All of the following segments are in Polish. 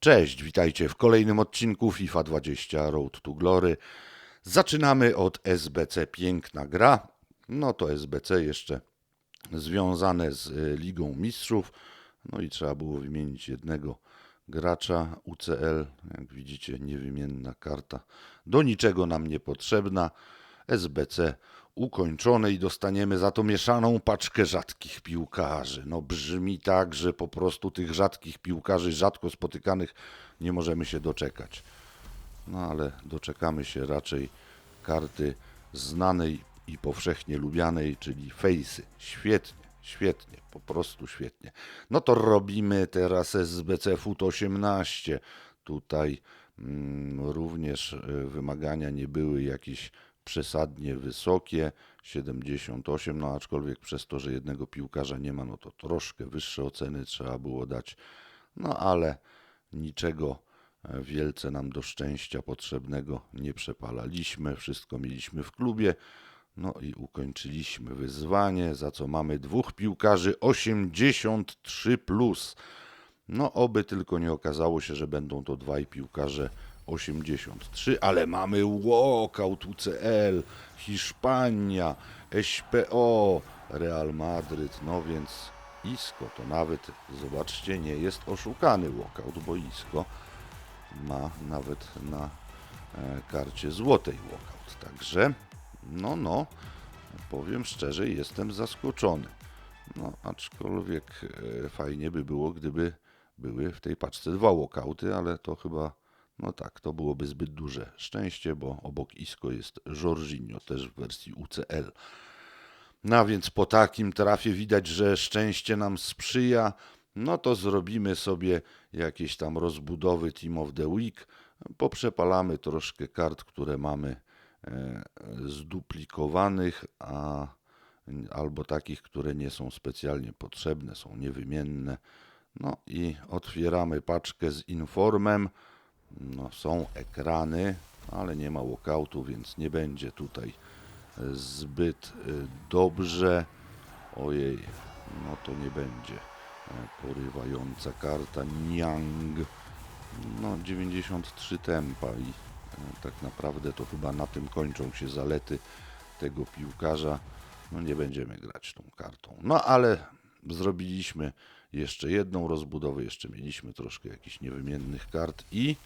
Cześć, witajcie w kolejnym odcinku FIFA 20 Road to Glory. Zaczynamy od SBC Piękna Gra. No to SBC jeszcze związane z y, Ligą Mistrzów. No i trzeba było wymienić jednego gracza UCL. Jak widzicie, niewymienna karta. Do niczego nam niepotrzebna. SBC ukończone i dostaniemy za to mieszaną paczkę rzadkich piłkarzy. No brzmi tak, że po prostu tych rzadkich piłkarzy, rzadko spotykanych, nie możemy się doczekać. No ale doczekamy się raczej karty znanej i powszechnie lubianej, czyli fejsy. Świetnie, świetnie, po prostu świetnie. No to robimy teraz SBC FUT 18. Tutaj mm, również y, wymagania nie były jakieś przesadnie wysokie, 78, no aczkolwiek przez to, że jednego piłkarza nie ma, no to troszkę wyższe oceny trzeba było dać, no ale niczego e, wielce nam do szczęścia potrzebnego nie przepalaliśmy, wszystko mieliśmy w klubie, no i ukończyliśmy wyzwanie, za co mamy dwóch piłkarzy 83+. Plus. No oby tylko nie okazało się, że będą to dwaj piłkarze 83, ale mamy walkout UCL, Hiszpania, SPO, Real Madryt, no więc Isco to nawet, zobaczcie, nie jest oszukany walkout, bo Isco ma nawet na e, karcie złotej walkout. Także, no, no, powiem szczerze, jestem zaskoczony. No, aczkolwiek e, fajnie by było, gdyby były w tej paczce dwa walkouty, ale to chyba no tak, to byłoby zbyt duże szczęście, bo obok Isco jest Jorginho, też w wersji UCL. No więc po takim trafie widać, że szczęście nam sprzyja. No to zrobimy sobie jakieś tam rozbudowy Team of the Week. Poprzepalamy troszkę kart, które mamy e, zduplikowanych, a albo takich, które nie są specjalnie potrzebne, są niewymienne. No i otwieramy paczkę z informem. No, są ekrany, ale nie ma walkoutu, więc nie będzie tutaj e, zbyt e, dobrze. Ojej, no to nie będzie e, porywająca karta Niang. No 93 tempa i tak naprawdę to chyba na tym kończą się zalety tego piłkarza. No nie będziemy grać tą kartą. No ale zrobiliśmy jeszcze jedną rozbudowę, jeszcze mieliśmy troszkę jakichś niewymiennych kart i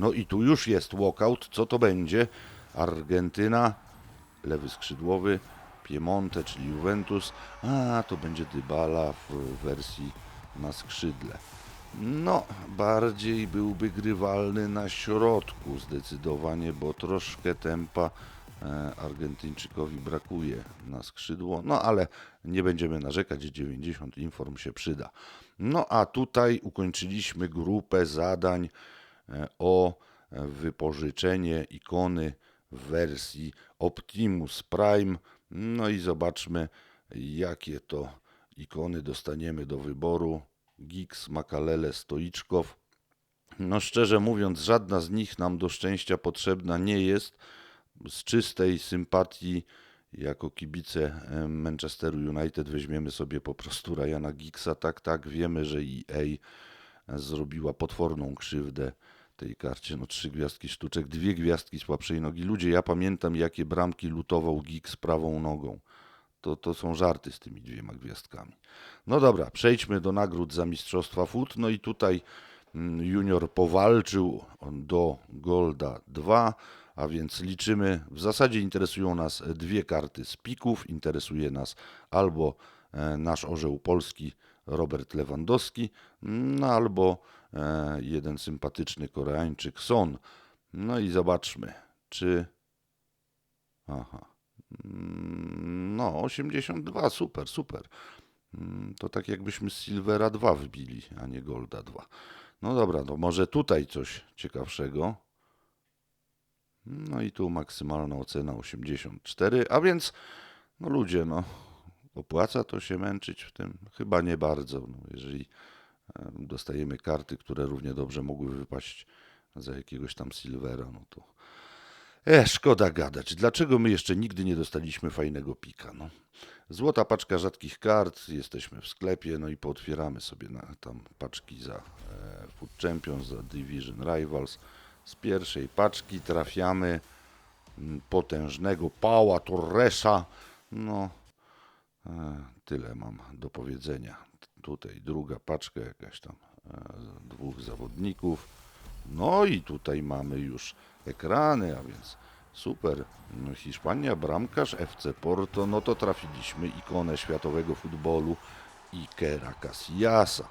no i tu już jest walkout. Co to będzie? Argentyna, lewy skrzydłowy, Piemonte, czyli Juventus. A, to będzie Dybala w wersji na skrzydle. No, bardziej byłby grywalny na środku zdecydowanie, bo troszkę tempa e, Argentyńczykowi brakuje na skrzydło. No, ale nie będziemy narzekać, 90 inform się przyda. No, a tutaj ukończyliśmy grupę zadań o wypożyczenie ikony w wersji Optimus Prime. No i zobaczmy, jakie to ikony dostaniemy do wyboru. Gix, Makalele, Stoiczkow. No szczerze mówiąc, żadna z nich nam do szczęścia potrzebna nie jest. Z czystej sympatii jako kibice e, Manchesteru United weźmiemy sobie po prostu Ryana Giggsa. Tak, tak, wiemy, że EA zrobiła potworną krzywdę tej karcie. No trzy gwiazdki sztuczek, dwie gwiazdki słabszej nogi. Ludzie, ja pamiętam jakie bramki lutował Gig z prawą nogą. To, to są żarty z tymi dwiema gwiazdkami. No dobra, przejdźmy do nagród za Mistrzostwa Foot. No i tutaj mm, junior powalczył do Golda 2, a więc liczymy. W zasadzie interesują nas dwie karty z pików. Interesuje nas albo e, nasz orzeł polski Robert Lewandowski, no albo e, jeden sympatyczny Koreańczyk Son. No i zobaczmy, czy. Aha. Mm, no, 82, super, super. Mm, to tak jakbyśmy Silvera 2 wbili, a nie Golda 2. No dobra, to może tutaj coś ciekawszego. No i tu maksymalna ocena 84, a więc, no ludzie, no Opłaca to się męczyć w tym? Chyba nie bardzo. No, jeżeli dostajemy karty, które równie dobrze mogły wypaść za jakiegoś tam Silvera, no to E, szkoda gadać. Dlaczego my jeszcze nigdy nie dostaliśmy fajnego pika? No. Złota paczka rzadkich kart, jesteśmy w sklepie, no i pootwieramy sobie na, tam paczki za e, Food Champions, za Division Rivals. Z pierwszej paczki trafiamy mm, potężnego Pała Torresa. No, e, tyle mam do powiedzenia. Tutaj druga paczka jakaś tam e, dwóch zawodników. No i tutaj mamy już ekrany, a więc super. No, Hiszpania, bramkarz, FC Porto, no to trafiliśmy ikonę światowego futbolu Ikera Casillasa.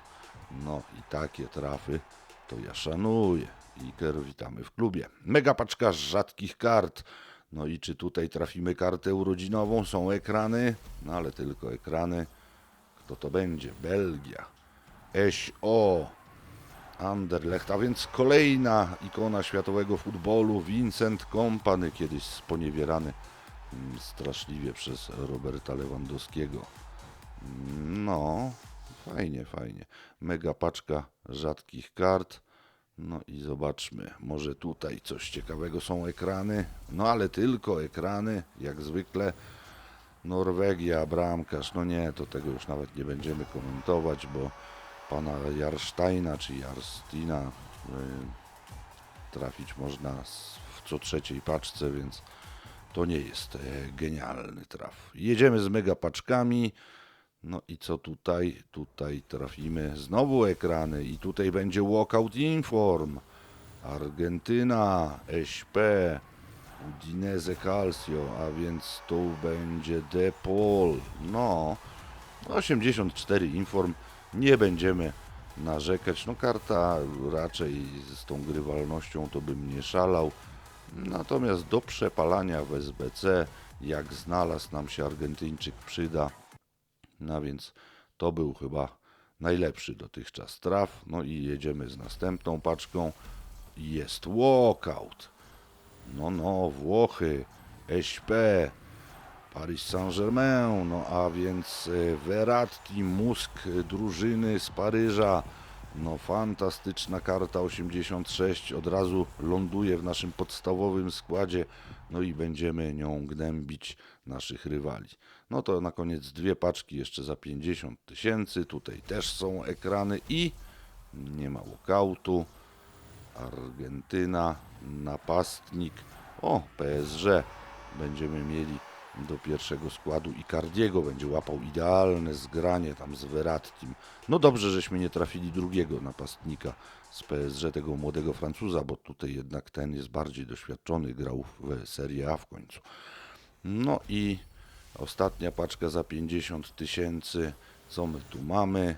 No i takie trafy to ja szanuję. Iker, witamy w klubie. Mega paczka rzadkich kart. No i czy tutaj trafimy kartę urodzinową? Są ekrany, no ale tylko ekrany. Kto to będzie? Belgia. SO. Anderlecht, a więc kolejna ikona światowego futbolu, Vincent Kompany, kiedyś sponiewierany mm, straszliwie przez Roberta Lewandowskiego. Mm, No, fajnie, fajnie. Mega paczka rzadkich kart. No i zobaczmy, może tutaj coś ciekawego są ekrany. No ale tylko ekrany, jak zwykle. Norwegia, bramkarz, no nie, to tego już nawet nie będziemy komentować, bo pana Jarsteina czy Jarstina y, trafić można w co trzeciej paczce, więc to nie jest e, genialny traf. Jedziemy z mega paczkami. No i co tutaj? Tutaj trafimy znowu ekrany i tutaj będzie Walkout Inform. Argentyna, SP, Udinese Calcio, a więc tu będzie De Paul. No, 84 Inform. Nie będziemy narzekać. No karta raczej z tą grywalnością to bym nie szalał. Natomiast do przepalania w SBC, jak znalazł nam się Argentyńczyk przyda, no więc to był chyba najlepszy dotychczas traf. No i jedziemy z następną paczką. Jest walkout. No, no, Włochy, SP, Paris Saint-Germain, no a więc e, Verratti, mózg e, drużyny z Paryża. No fantastyczna karta 86, od razu ląduje w naszym podstawowym składzie, no i będziemy nią gnębić naszych rywali. No to na koniec dwie paczki jeszcze za 50 tysięcy, tutaj też są ekrany i nie ma walkoutu. Argentyna, napastnik. O, PSG. Będziemy mieli do pierwszego składu i Cardiego będzie łapał idealne zgranie tam z Verrattim. No dobrze, żeśmy nie trafili drugiego napastnika z PSG, tego młodego Francuza, bo tutaj jednak ten jest bardziej doświadczony, grał w Serie A w końcu. No i ostatnia paczka za 50 tysięcy. Co my tu mamy?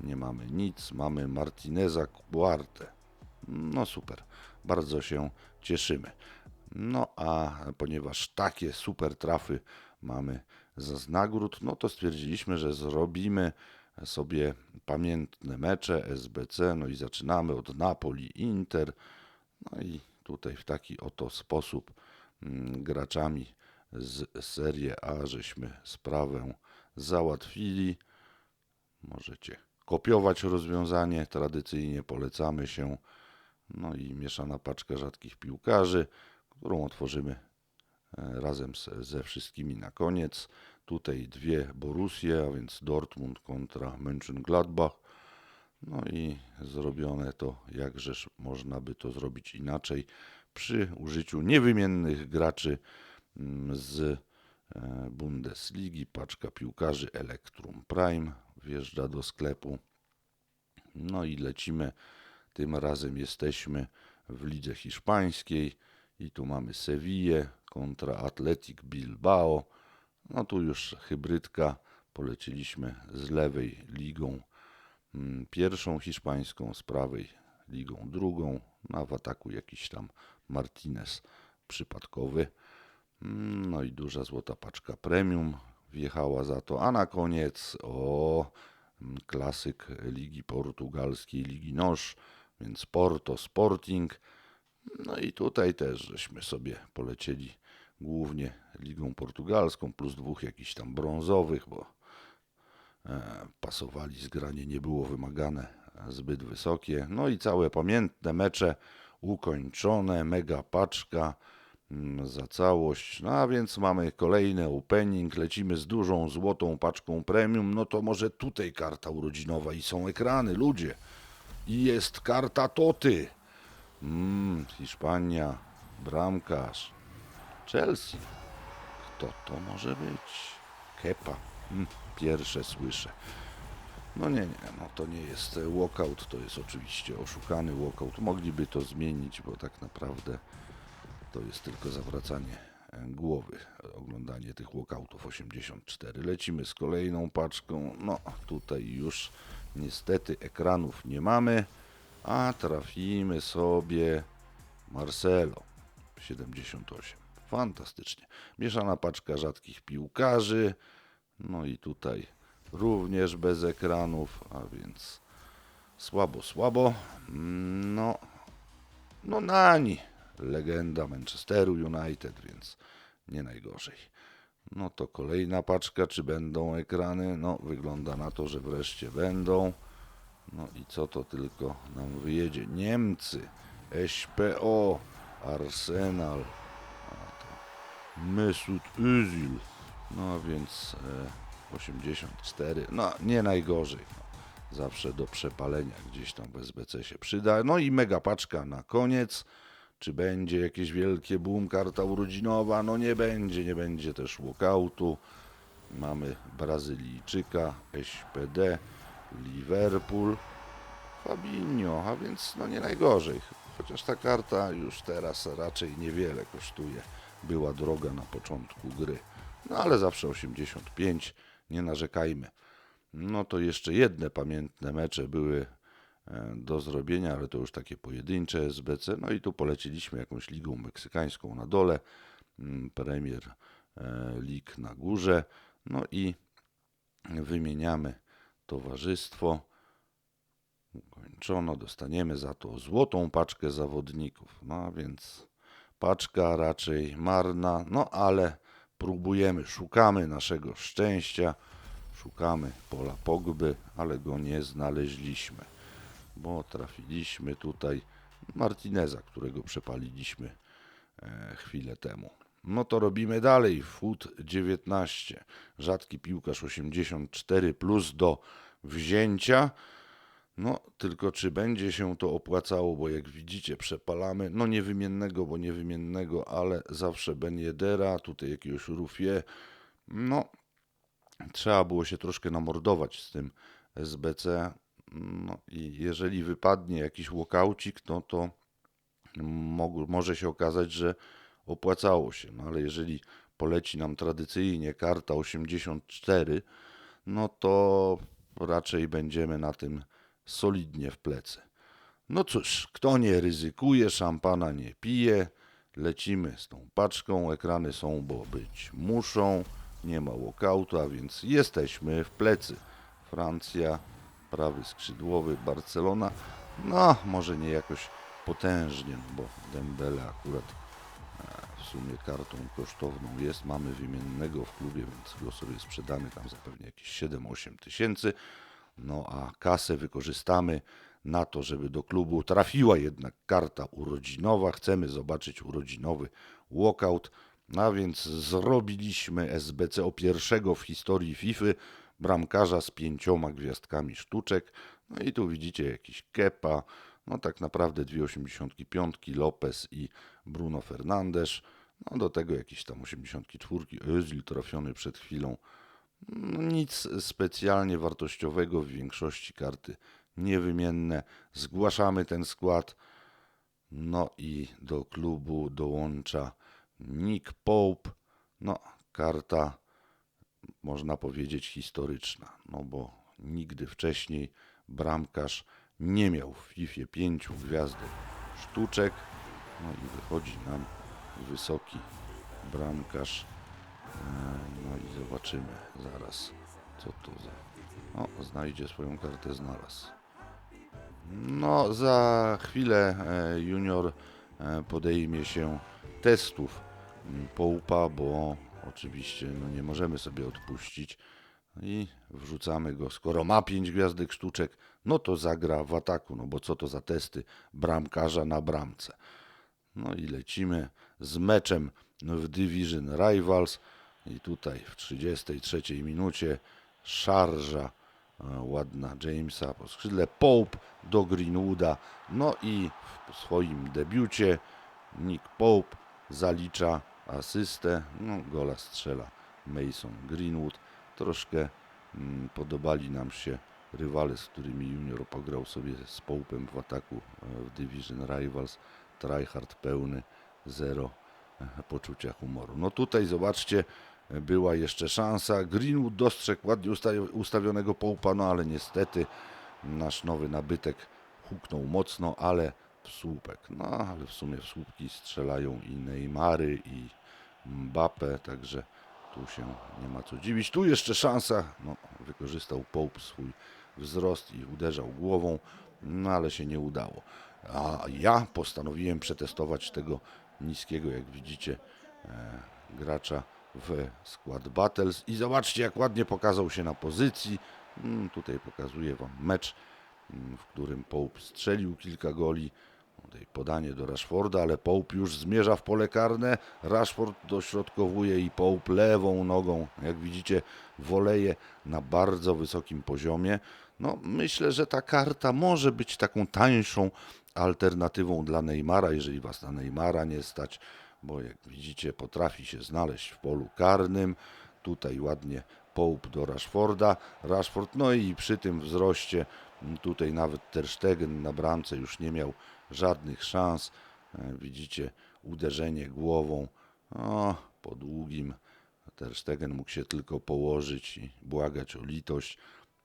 Nie mamy nic. Mamy Martineza Cuarte. No super, bardzo się cieszymy. No a ponieważ takie super trafy mamy za nagród, no to stwierdziliśmy, że zrobimy sobie pamiętne mecze SBC, no i zaczynamy od Napoli, Inter, no i tutaj w taki oto sposób mm, graczami z Serie A żeśmy sprawę załatwili. Możecie kopiować rozwiązanie, tradycyjnie polecamy się. No i mieszana paczka rzadkich piłkarzy, którą otworzymy e, razem z, ze wszystkimi na koniec. Tutaj dwie Borussie, a więc Dortmund kontra Mönchengladbach. No i zrobione to, jakżeż można by to zrobić inaczej, przy użyciu niewymiennych graczy mm, z e, Bundesligi. Paczka piłkarzy Electrum Prime wjeżdża do sklepu. No i lecimy. Tym razem jesteśmy w lidze hiszpańskiej i tu mamy Sevillę kontra Athletic Bilbao. No tu już hybrydka. Poleciliśmy z lewej ligą mm, pierwszą hiszpańską, z prawej ligą drugą. No, a w ataku jakiś tam Martinez przypadkowy. Mm, No i duża złota paczka premium wjechała za to. A na koniec o mm, klasyk Ligi Portugalskiej, Ligi Noż, więc Porto Sporting. No i tutaj też żeśmy sobie polecieli głównie Ligą Portugalską, plus dwóch jakichś tam brązowych, bo e, pasowali, zgranie nie było wymagane zbyt wysokie. No i całe pamiętne mecze ukończone, mega paczka, mm, za całość. No a więc mamy kolejny opening, lecimy z dużą złotą paczką premium, no to może tutaj karta urodzinowa i są ekrany, ludzie. Jest karta Toty. Mm, Hiszpania, bramkarz, Chelsea. Kto to może być? Kepa. Mm, pierwsze słyszę. No nie, nie, no to nie jest e, walkout, to jest oczywiście oszukany walkout. Mogliby to zmienić, bo tak naprawdę to jest tylko zawracanie e, głowy, oglądanie tych walkoutów 84. Lecimy z kolejną paczką. No tutaj już niestety ekranów nie mamy, a trafimy sobie Marcelo 78. Fantastycznie. Mieszana paczka rzadkich piłkarzy. No i tutaj również bez ekranów, a więc słabo, słabo. No, no Nani, legenda Manchesteru United, więc nie najgorzej. No to kolejna paczka, czy będą ekrany? No, wygląda na to, że wreszcie będą. No i co to tylko nam wyjedzie? Niemcy, SPO, Arsenal, Mesut Özil. No więc e, 84, no nie najgorzej. No. Zawsze do przepalenia gdzieś tam w SBC się przyda. No i mega paczka na koniec. Czy będzie jakieś wielkie boom, karta urodzinowa? No nie będzie, nie będzie też walkoutu. Mamy Brazylijczyka, SPD, Liverpool, Fabinho, a więc no nie najgorzej. Chociaż ta karta już teraz raczej niewiele kosztuje. Była droga na początku gry. No ale zawsze 85, nie narzekajmy. No to jeszcze jedne pamiętne mecze były do zrobienia, ale to już takie pojedyncze SBC. No i tu poleciliśmy jakąś ligą meksykańską na dole, mm, Premier e, League na górze. No i wymieniamy towarzystwo. Ukończono, dostaniemy za to złotą paczkę zawodników. No a więc paczka raczej marna, no ale próbujemy, szukamy naszego szczęścia, szukamy pola Pogby, ale go nie znaleźliśmy, bo trafiliśmy tutaj Martineza, którego przepaliliśmy e, chwilę temu. No to robimy dalej. Foot 19, rzadki piłkarz 84 plus do wzięcia. No, tylko czy będzie się to opłacało, bo jak widzicie, przepalamy, no niewymiennego, bo niewymiennego, ale zawsze Ben Yedera, tutaj jakiegoś Rufie. No, trzeba było się troszkę namordować z tym SBC. No i jeżeli wypadnie jakiś walkaucik, no to może się okazać, że opłacało się. No ale jeżeli poleci nam tradycyjnie karta 84, no to raczej będziemy na tym solidnie w plecy. No cóż, kto nie ryzykuje, szampana nie pije. Lecimy z tą paczką. Ekrany są, bo być muszą. Nie ma walkoutu, a więc jesteśmy w plecy. Francja, prawy skrzydłowy, Barcelona. No, może nie jakoś potężnie, no bo Dembele akurat e, w sumie kartą kosztowną jest. Mamy wymiennego w klubie, więc go sobie sprzedamy tam za pewnie jakieś 7-8 tysięcy. No a kasę wykorzystamy na to, żeby do klubu trafiła jednak karta urodzinowa. Chcemy zobaczyć urodzinowy walkout. A więc zrobiliśmy SBC o pierwszego w historii FIFA bramkarza z pięcioma gwiazdkami sztuczek. No i tu widzicie jakiś Kepa, no tak naprawdę dwie 85, Lopez i Bruno Fernandes. No do tego jakiś tam 84, Özil trafiony przed chwilą. No, nic specjalnie wartościowego w większości karty niewymienne. Zgłaszamy ten skład. No i do klubu dołącza Nick Pope. No, karta można powiedzieć historyczna, no bo nigdy wcześniej bramkarz nie miał w FIFA pięciu gwiazdek sztuczek. No i wychodzi nam wysoki bramkarz. E, No i zobaczymy zaraz, co to za... O, znajdzie swoją kartę, znalazł. No, za chwilę e, junior e, podejmie się testów Połpa, bo oczywiście no, nie możemy sobie odpuścić i wrzucamy go. Skoro ma 5 gwiazdek sztuczek, no to zagra w ataku, no bo co to za testy bramkarza na bramce. No i lecimy z meczem w Division Rivals. I tutaj w 33 minucie szarża e, ładna Jamesa po skrzydle. Pope do Greenwooda. No i w swoim debiucie Nick Pope zalicza asystę. No, gola strzela Mason Greenwood. Troszkę mm, podobali nam się rywale, z którymi Junior pograł sobie z Pope'em w ataku e, w Division Rivals. Tryhard pełny, zero e, poczucia humoru. No tutaj zobaczcie, była jeszcze szansa. Greenwood dostrzegł ładnie usta- ustawionego Pope'a, no ale niestety nasz nowy nabytek huknął mocno, ale w słupek. No ale w sumie w słupki strzelają i Neymary i Mbappe, także tu się nie ma co dziwić. Tu jeszcze szansa, no wykorzystał Pope swój wzrost i uderzał głową, no ale się nie udało. A ja postanowiłem przetestować tego niskiego, jak widzicie, e, gracza w skład Battles i zobaczcie jak ładnie pokazał się na pozycji. Mm, tutaj pokazuję Wam mecz, mm, w którym Pope strzelił kilka goli. Podanie do Rashforda, ale Pope już zmierza w pole karne. Rashford dośrodkowuje i Pope lewą nogą, jak widzicie, woleje na bardzo wysokim poziomie. No, myślę, że ta karta może być taką tańszą alternatywą dla Neymara, jeżeli was na Neymara nie stać, bo jak widzicie, potrafi się znaleźć w polu karnym. Tutaj ładnie Pope do Rashforda. Rashford, no i przy tym wzroście tutaj nawet Ter Stegen na bramce już nie miał żadnych szans. E, Widzicie uderzenie głową o, po długim. Ter Stegen mógł się tylko położyć i błagać o litość.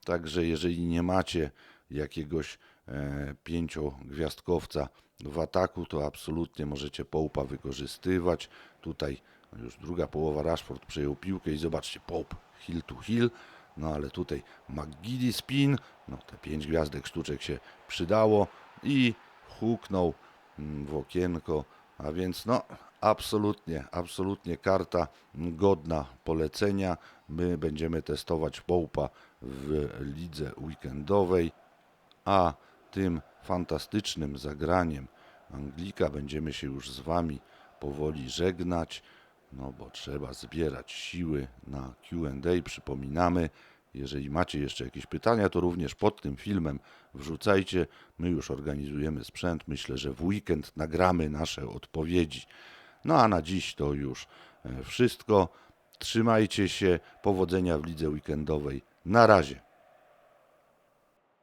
Także jeżeli nie macie jakiegoś e, pięciogwiazdkowca w ataku, to absolutnie możecie Połpa wykorzystywać. Tutaj już druga połowa Rashford przejął piłkę i zobaczcie, Pope hill to hill, no ale tutaj McGiddy spin, no te pięć gwiazdek sztuczek się przydało i huknął mm, w okienko, a więc no absolutnie, absolutnie karta godna polecenia. My będziemy testować Połpa w lidze weekendowej, a tym fantastycznym zagraniem Anglika będziemy się już z Wami powoli żegnać, no bo trzeba zbierać siły na Q&A. Przypominamy, jeżeli macie jeszcze jakieś pytania, to również pod tym filmem wrzucajcie. My już organizujemy sprzęt. Myślę, że w weekend nagramy nasze odpowiedzi. No a na dziś to już e, wszystko. Trzymajcie się. Powodzenia w lidze weekendowej. Na razie.